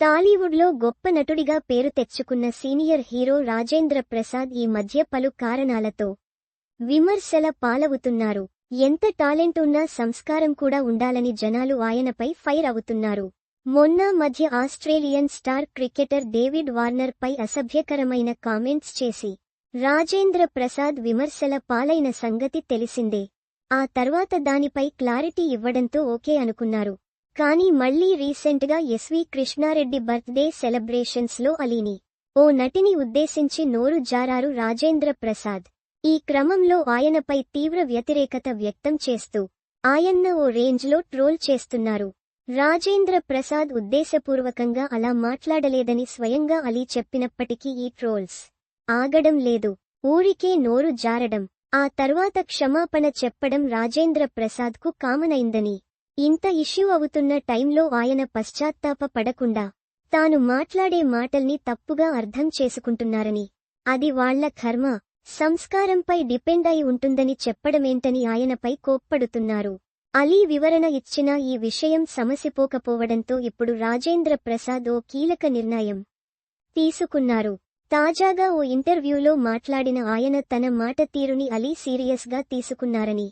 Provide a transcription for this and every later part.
టాలీవుడ్లో గొప్ప నటుడిగా పేరు తెచ్చుకున్న సీనియర్ హీరో రాజేంద్ర ప్రసాద్ ఈ మధ్య పలు కారణాలతో విమర్శల పాలవుతున్నారు. ఎంత టాలెంట్ ఉన్నా సంస్కారం కూడా ఉండాలని జనాలు ఆయనపై ఫైర్ అవుతున్నారు. మొన్న మధ్య Australian star cricketer David Warner పై అసభ్యకరమైన కామెంట్స్ చేసి రాజేంద్ర ప్రసాద్ విమర్శల పాలైన సంగతి తెలిసిందే. ఆ తర్వాత దానిపై క్లారిటీ ఇవ్వడంతో ఓకే అనుకున్నారు. కానీ మళ్ళీ రీసెంట్గా ఎస్వి కృష్ణారెడ్డి బర్త్డే సెలబ్రేషన్స్లో అలీని. ఓ నటిని ఉద్దేశించి నోరు జారారు రాజేంద్ర ప్రసాద్. ఈ క్రమంలో ఆయనపై తీవ్ర వ్యతిరేకత వ్యక్తం చేస్తూ ఆయన్న ఓ రేంజ్లో ట్రోల్ చేస్తున్నారు. రాజేంద్ర ప్రసాద్ ఉద్దేశపూర్వకంగా అలా మాట్లాడలేదని స్వయంగా అలీ చెప్పినప్పటికీ ఈ ట్రోల్స్ ఆగడం లేదు. ఊరికే నోరు జారడం ఆ తర్వాత క్షమాపణ చెప్పడం రాజేంద్ర ప్రసాద్కు కామనైందని. ఇంత ఇష్యూ అవుతున్న టైంలో ఆయన పశ్చాత్తాప పడకుండా తాను మాట్లాడే మాటల్ని తప్పుగా అర్థం చేసుకుంటున్నారని అది వాళ్ళ కర్మ సంస్కారంపై డిపెండ్ అయి ఉంటుందని చెప్పడమేంటని ఆయనపై కోప్పడుతున్నారు. అలీ వివరణ ఇచ్చినా ఈ విషయం సమసిపోకపోవడంతో ఇప్పుడు రాజేంద్ర ప్రసాద్ ఓ కీలక నిర్ణయం తీసుకున్నారు. తాజాగా ఓ ఇంటర్వ్యూలో మాట్లాడిన ఆయన తన మాట తీరుని అలీ సీరియస్గా తీసుకున్నారని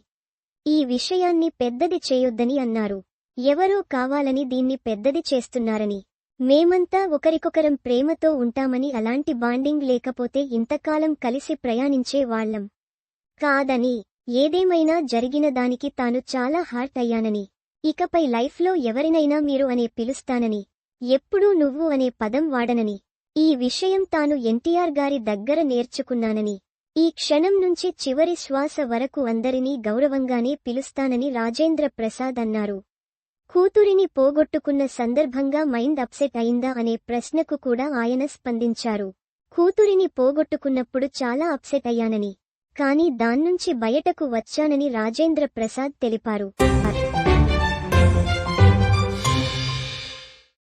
ఈ విషయాన్ని పెద్దది చేయొద్దని అన్నారు. ఎవరో కావాలని దీన్ని పెద్దది చేస్తున్నారని. మేమంతా ఒకరికొకరం ప్రేమతో ఉంటామని అలాంటి బాండింగ్ లేకపోతే ఇంతకాలం కలిసి ప్రయాణించే వాళ్ళం కాదని ఏదేమైనా జరిగిన దానికి తాను చాలా హార్ట్ అయ్యానని. ఇకపై లైఫ్లో ఎవరినైనా మీరు అనే పిలుస్తానని. ఎప్పుడూ నువ్వు అనే పదం వాడనని. ఈ విషయం తాను ఎన్టీఆర్ గారి దగ్గర నేర్చుకున్నానని. ఈ క్షణం నుంచి చివరి శ్వాస వరకు అందరినీ గౌరవంగానే పిలుస్తానని రాజేంద్ర ప్రసాద్ అన్నారు. కూతురిని పోగొట్టుకున్న సందర్భంగా మైండ్ అప్సెట్ అయిందా అనే ప్రశ్నకు కూడా ఆయన స్పందించారు. కూతురిని పోగొట్టుకున్నప్పుడు చాలా అప్సెట్ అయ్యానని కానీ దాన్నుంచి బయటకు వచ్చానని రాజేంద్ర ప్రసాద్ తెలిపారు.